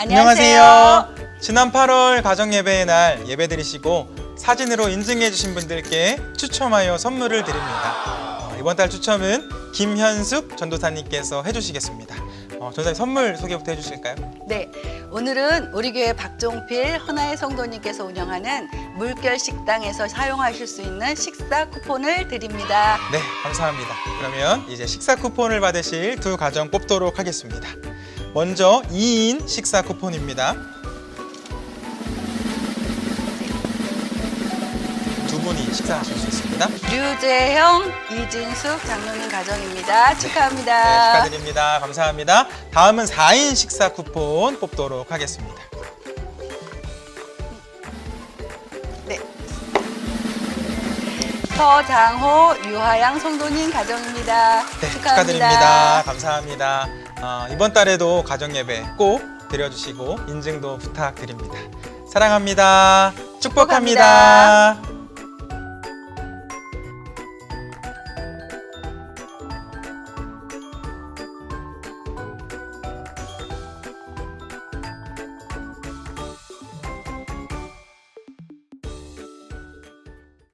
안녕하세요. 지난 8월 가정 예배의 날 예배 드리시고 사진으로 인증해 주신 분들께 추첨하여 선물을 드립니다. 어, 이번 달 추첨은 김현숙 전도사님께서 해주시겠습니다. 어, 전사님 선물 소개부터 해주실까요? 네, 오늘은 우리 교회 박종필 헌화의 성도님께서 운영하는 물결 식당에서 사용하실 수 있는 식사 쿠폰을 드립니다. 네, 감사합니다. 그러면 이제 식사 쿠폰을 받으실 두 가정 뽑도록 하겠습니다. 먼저 2인 식사 쿠폰입니다. 두 분이 식사하실 수 있습니다. 류재형, 이진숙 장로님 가정입니다. 네, 축하합니다. 축하드립니다. 감사합니다. 다음은 4인 식사 쿠폰 뽑도록 하겠습니다. 서장호, 유하양 성도님 가정입니다. 네, 축하합니다. 축하드립니다. 감사합니다. 어, 이번 달에도 가정 예배 꼭 드려주시고 인증도 부탁드립니다. 사랑합니다. 축복합니다. 축복합니다.